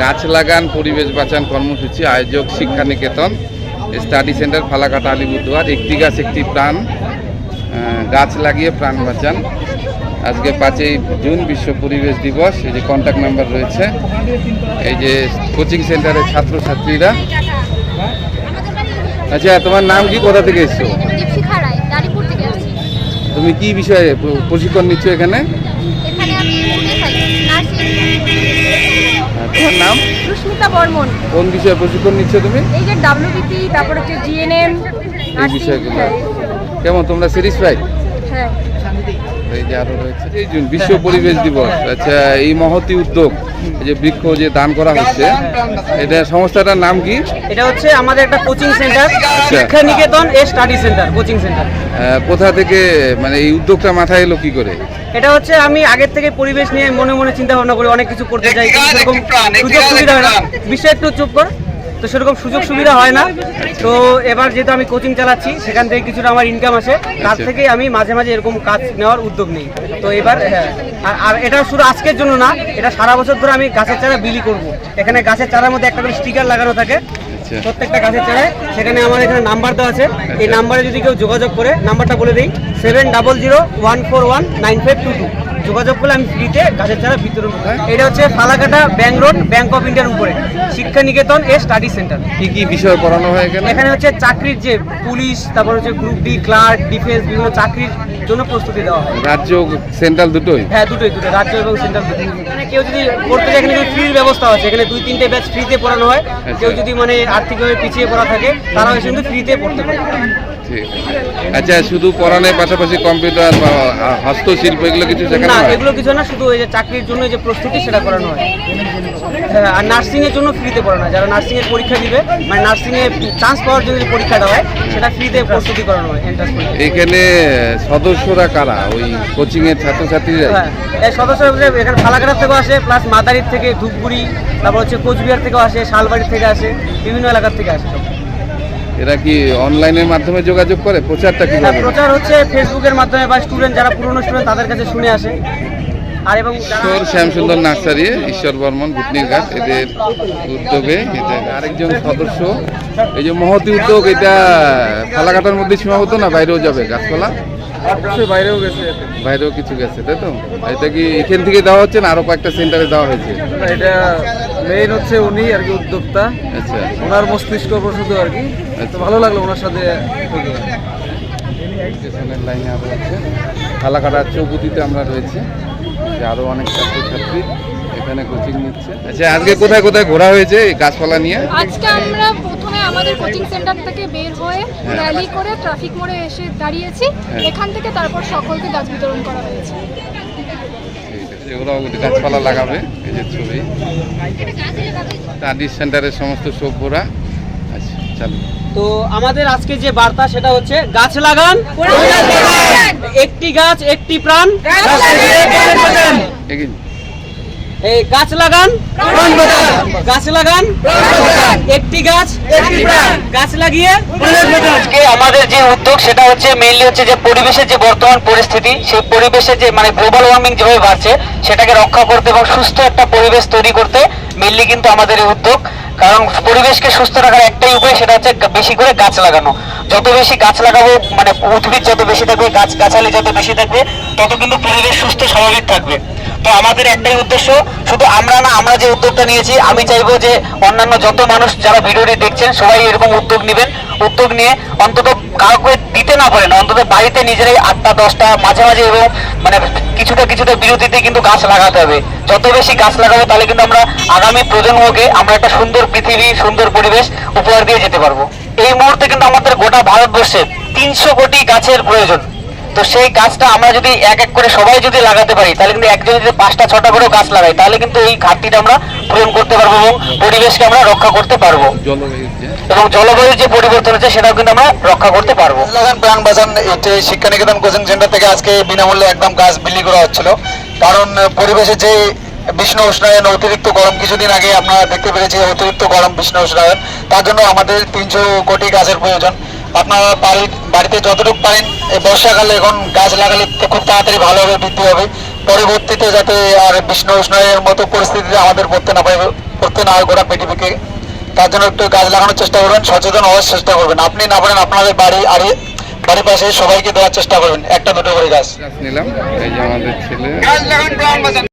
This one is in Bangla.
গাছ লাগান পরিবেশ বাঁচান কর্মসূচি আয়োজক শিক্ষা নিকেতন স্টাডি সেন্টার ফালাকাটা আলিপুরদুয়ার একটি গাছ একটি প্রাণ গাছ লাগিয়ে প্রাণ বাঁচান। আজকে পাঁচই জুন বিশ্ব পরিবেশ দিবস এই যে কন্ট্যাক্ট নাম্বার রয়েছে এই যে কোচিং সেন্টারের ছাত্রছাত্রীরা। আচ্ছা তোমার নাম কি? কোথা থেকে এসছো? তুমি কি বিষয়ে প্রশিক্ষণ নিচ্ছ এখানে? তোমার নাম? সুস্মিতা বর্মন। কোন বিষয়ে প্রশিক্ষণ নিচ্ছ তুমি? এই যে ডাব্লিউবিপি তারপর হচ্ছে জিএনএম এই বিষয়গুলো। কেমন তোমরা স্যাটিসফাইড হ্যাঁ। এই যে আরও রয়েছে। এই জুন বিশ্ব পরিবেশ দিবস। আচ্ছা এই মহতি উদ্যোগ যে বৃক্ষ যে দান করা হচ্ছে এটা সংস্থাটার নাম কি? এটা হচ্ছে আমাদের একটা কোচিং সেন্টার। শিক্ষা নিকেতন এ স্টাডি সেন্টার কোচিং সেন্টার আহ, কোথা থেকে মানে এই উদ্যোগটা মাথায় এলো কি করে? এটা হচ্ছে আমি আগের থেকে পরিবেশ নিয়ে মনে মনে চিন্তা ভাবনা করি অনেক কিছু করতে চাই সেরকম সুযোগ সুবিধা হয় না। বিষয় একটু চুপ কর। তো সেরকম সুযোগ সুবিধা হয় না। তো এবার যেহেতু আমি কোচিং চালাচ্ছি সেখান থেকে কিছুটা আমার ইনকাম আসে। তার আচ্ছা। থেকে আমি মাঝে মাঝে এরকম কাজ নেওয়ার উদ্যোগ নিই। তো এবার হ্যাঁ। আর- এটা শুধু আজকের জন্য না এটা সারা বছর ধরে আমি গাছের চারা বিলি করব। এখানে গাছের চারার মধ্যে একটা করে স্টিকার লাগানো থাকে। আচ্ছা। প্রত্যেকটা গাছের চারায়। সেখানে আমার এখানে নাম্বার দেওয়া আছে। এই নাম্বারে যদি কেউ যোগাযোগ করে নাম্বারটা বলে দিই seven double zero one four one nine five two two যোগাযোগ করলে আমি ফ্রিতে গাছের চারা বিতরণ করি এটা হচ্ছে Falakata bank road bank of ইন্ডিয়ার উপরে। শিক্ষা নিকেতন এ স্টাডি সেন্টার কি কি বিষয় পড়ানো হয় এখানে? এখানে হচ্ছে চাকরির যে পুলিশ তারপর হচ্ছে গ্রুপ ডি ক্লার্ক ডিফেন্স বিভিন্ন চাকরির জন্য প্রস্তুতি দেওয়া হয়। রাজ্য সেন্ট্রাল দুটোই? হ্যাঁ দুটোই দুটো রাজ্য এবং সেন্ট্রাল এখানে কেউ যদি পড়তে চায় এখানে কিন্তু ফ্রির ব্যবস্থা আছে। এখানে দুই তিনটে ব্যাচ ফ্রিতে পড়ানো হয়। কেউ যদি মানে আর্থিকভাবে পিছিয়ে পড়া থাকে তারাও কিন্তু ফ্রিতে পড়তে পারে। আচ্ছা শুধু পড়ানোর পাশাপাশি কম্পিউটার বা হস্তশিল্প এগুলো কিছু শেখানো না এগুলো কিছু না শুধু ওই যে চাকরির জন্য যে প্রস্তুতি সেটা করানো হয়। হ্যাঁ আর নার্সিং এর জন্য ফ্রিতে পড়ানো হয়। যারা নার্সিং এর পরীক্ষা দিবে মানে নার্সিং এ চান্স পাওয়ার জন্য যে দেওয়া হয় সেটা ফ্রিতে প্রস্তুতি করানো হয় এন্ট্রান্স পরীক্ষা। এখানে সদস্যরা কারা? ওই কোচিং এর ছাত্রছাত্রীরা হ্যাঁ এই সদস্য হিসেবে এখানে ফালাকাটার থেকেও আসে প্লাস মাদারির থেকে ধূপগুড়ি তারপর হচ্ছে কোচবিহার থেকেও আসে শালবাড়ির থেকে আসে বিভিন্ন এলাকার থেকে আসে। এরা কি অনলাইনের মাধ্যমে যোগাযোগ করে? প্রচারটা এটা কীভাবে? প্রচার হচ্ছে ফেসবুকের মাধ্যমে বা স্টুডেন্ট যারা পুরনো স্টুডেন্ট তাদের কাছে শুনে আসে। আর এবং ঈশ্বর শ্যামসুন্দর নার্সারি ঈশ্বর বর্মন ভুটনির ঘাট এদের উদ্যোগে এটা আরেকজন সদস্য। এই যে মহতি উদ্যোগ এটা ফালাকাটার মধ্যে সীমাবদ্ধ না বাইরেও যাবে গাছপালা? বাইরেও গেছে বাইরেও কিছু গেছে তাই তো? এটা কি এখান থেকে দেওয়া হচ্ছে না আরও কয়েকটা সেন্টারে দেওয়া হয়েছে? এটা মেইন হচ্ছে উনি আর কি উদ্যোক্তা। আচ্ছা। ওনার মস্তিষ্ক প্রসূত আর কি। তো ভালো লাগল ওনার সাথে। স্টেশনের লাইনে আরও আছে। ফালাকাটার চৌকুতিতে আমরা রয়েছে। যে আরও অনেক ছাত্রছাত্রী এখানে কোচিং নিচ্ছে। আচ্ছা আজকে কোথায় কোথায় ঘোরা হয়েছে এই গাছপালা নিয়ে? আজকে আমরা প্রথমে আমাদের কোচিং সেন্টার থেকে বের হয়ে র্যালি করে ট্রাফিক মোড়ে এসে দাঁড়িয়েছি। হ্যাঁ। এখান থেকে তারপর সকলকে গাছ বিতরণ করা হয়েছে। এগুলো গাছপালা লাগাবে এই যে ছবি। স্টাডি সেন্টারের সমস্ত সভ্যরা আচ্ছা চালু। তো আমাদের আজকে যে বার্তা সেটা হচ্ছে গাছ লাগান একটি গাছ একটি প্রাণ। এগিয়ে এই গাছ লাগান। গাছ লাগান। একটি গাছ। একটি প্রাণ। গাছ লাগিয়ে। আজকে আমাদের যে উদ্যোগ সেটা হচ্ছে মেইনলি হচ্ছে যে পরিবেশের যে বর্তমান পরিস্থিতি সেই পরিবেশের যে মানে গ্লোবাল ওয়ার্মিং যেভাবে বাড়ছে সেটাকে রক্ষা করতে এবং সুস্থ একটা পরিবেশ তৈরি করতে মেইনলি কিন্তু আমাদের এই উদ্যোগ। কারণ পরিবেশকে সুস্থ রাখার একটাই উপায় সেটা হচ্ছে বেশি করে গাছ লাগানো। যত বেশি গাছ লাগাবো মানে উদ্ভিদ যত বেশি থাকবে গাছ গাছালি যত বেশি থাকবে তত কিন্তু পরিবেশ সুস্থ স্বাভাবিক থাকবে। তো আমাদের একটাই উদ্দেশ্য। শুধু আমরা না, আমরা যে উদ্যোগটা নিয়েছি, আমি চাইব যে অন্যান্য যত মানুষ যারা ভিডিওটি দেখছেন, সবাই এরকম উদ্যোগ নেবেন। উদ্যোগ নিয়ে অন্তত কাউকে দিতে না পারেন, অন্তত বাড়িতে নিজেরাই আটটা, দশটা, মাঝে মাঝে এবং মানে কিছুটা কিছুটা বিরতিতে কিন্তু গাছ লাগাতে হবে। যত বেশি গাছ লাগাবো, তাহলে কিন্তু আমরা আগামী প্রজন্মকে আমরা একটা সুন্দর পৃথিবী, সুন্দর পরিবেশ উপহার দিয়ে যেতে পারব। এই মুহূর্তে কিন্তু আমাদের গোটা ভারতবর্ষে তিনশো কোটি গাছের প্রয়োজন। তো সেই গাছটা আমরা যদি এক এক করে সবাই যদি লাগাতে পারি, তাহলে কিন্তু একজন যদি পাঁচটা, ছটা করেও গাছ লাগাই তাহলে কিন্তু এই ঘাটতিটা আমরা পূরণ করতে পারব এবং পরিবেশকে আমরা রক্ষা করতে পারব। এবং জলবায়ুর যে পরিবর্তন হচ্ছে, সেটাও কিন্তু আমরা রক্ষা করতে পারব। প্রাণ এটি শিক্ষা নিকেতন কোচিং সেন্টার থেকে আজকে বিনামূল্যে একদম গাছ বিলি করা হচ্ছিল। কারণ পরিবেশে যে বিষ্ণু উষ্ণায়ন, অতিরিক্ত গরম, কিছুদিন আগে আমরা দেখতে পেরেছি অতিরিক্ত গরম, বিষ্ণু উষ্ণায়ন, তার জন্য আমাদের তিনশো কোটি গাছের প্রয়োজন। আপনারা বাড়ির বাড়িতে যতটুকু পারেন এই বর্ষাকালে এখন গাছ লাগালে খুব তাড়াতাড়ি ভালোভাবে বৃদ্ধি হবে। পরবর্তীতে যাতে আর বিষ্ণু উষ্ণের মতো পরিস্থিতিতে আমাদের পড়তে না পারে পড়তে না হয় গোটা পৃথিবীকে তার জন্য একটু গাছ লাগানোর চেষ্টা করবেন সচেতন হওয়ার চেষ্টা করবেন। আপনি না পারেন আপনাদের বাড়ি আড়ি বাড়ির পাশে সবাইকে দেওয়ার চেষ্টা করবেন একটা দুটো করে গাছ। গাছ নিলাম এই যে আমাদের ছেলে।